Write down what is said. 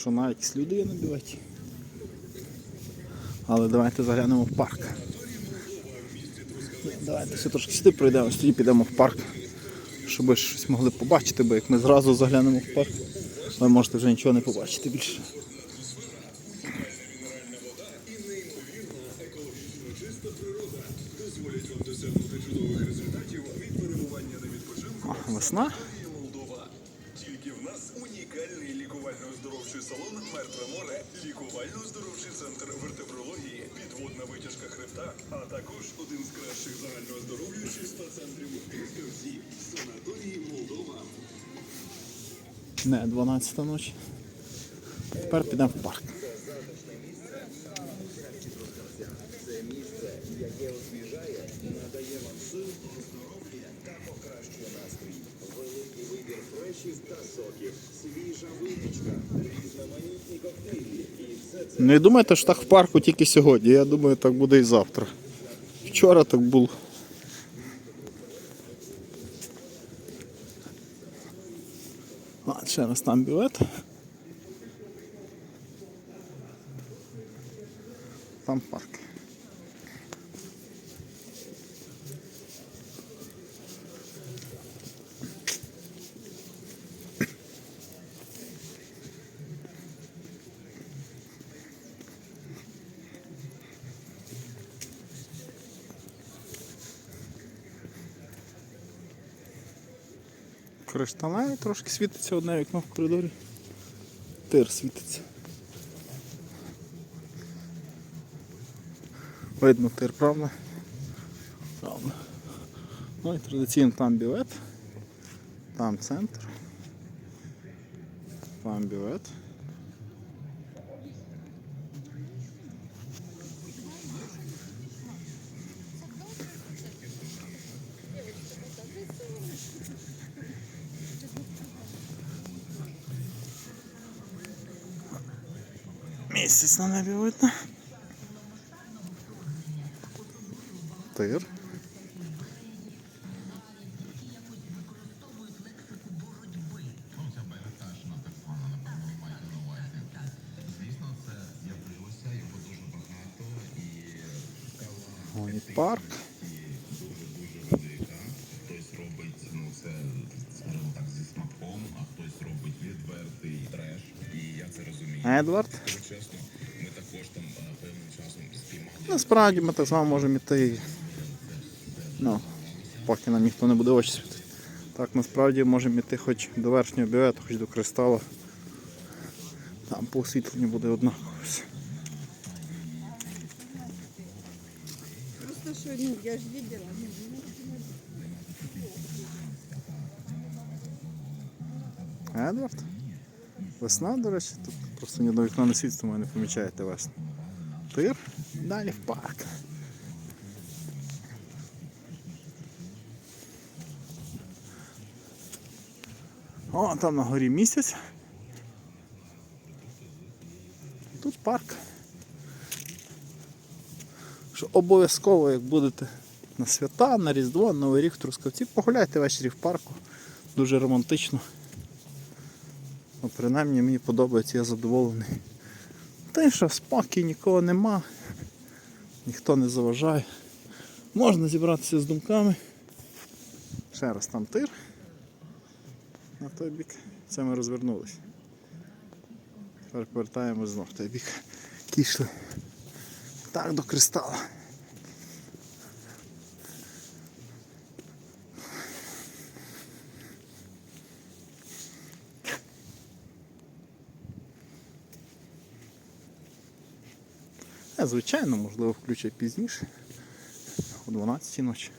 що навіть люди є. Але давайте заглянемо в парк. Давайте ще трошки сюди пройдемо, тоді підемо в парк, щоб щось могли побачити, бо як ми зразу заглянемо в парк, ви можете вже нічого не побачити більше. Весна. Унікальний лікувально-оздоровчий салон Мертве море, лікувально-оздоровчий центр вертебрології, підводна витяжка хребта, а також один з кращих загальнооздоровлюючих спа-центрів Трускавці, санаторії Молдова. Не, 12 ночі. Тепер підемо в парк. Не думайте, що так в парку тільки сьогодні. Я думаю, так буде і завтра. Вчора так було. А, ще раз там бювет. Там парк. Кришталеві трошки світиться одне вікно в коридорі. Тир світиться. Видно тир, правда? Правда. Ну і традиційно там білет, там центр, там бювет. Місяць на небі видно. Тир. Ой, парк. Хтось робить ну це скажімо так зі смаком, а хтось робить відвертий треш. І я це розумію. Едвард. Насправді ми так само можемо йти. Ну, поки нам ніхто не буде очі світити. Так насправді можемо йти хоч до верхнього бювету, хоч до кристала. Там по освітленню буде однаково. Просто что, ну, я же видела. Едвард? Весна, до речі, тут просто ні одного вікна не світить, тому не помічаєте весну. Тир, далі в парк. О, там на горі місяць. Тут парк. Що обов'язково, як будете на свята, на Різдво, на Новий рік в Трускавці, погуляйте ввечері в парку. Дуже романтично. Ну, принаймні мені подобається, я задоволений. Що спокій нікого нема, ніхто не заважає. Можна зібратися з думками. Ще раз там тир. На той бік. Це ми розвернулися. Тепер повертаємось знов в той бік. Кішли. Так до кристала. Звичайно, можливо, включать пізніше, о 12 ночі.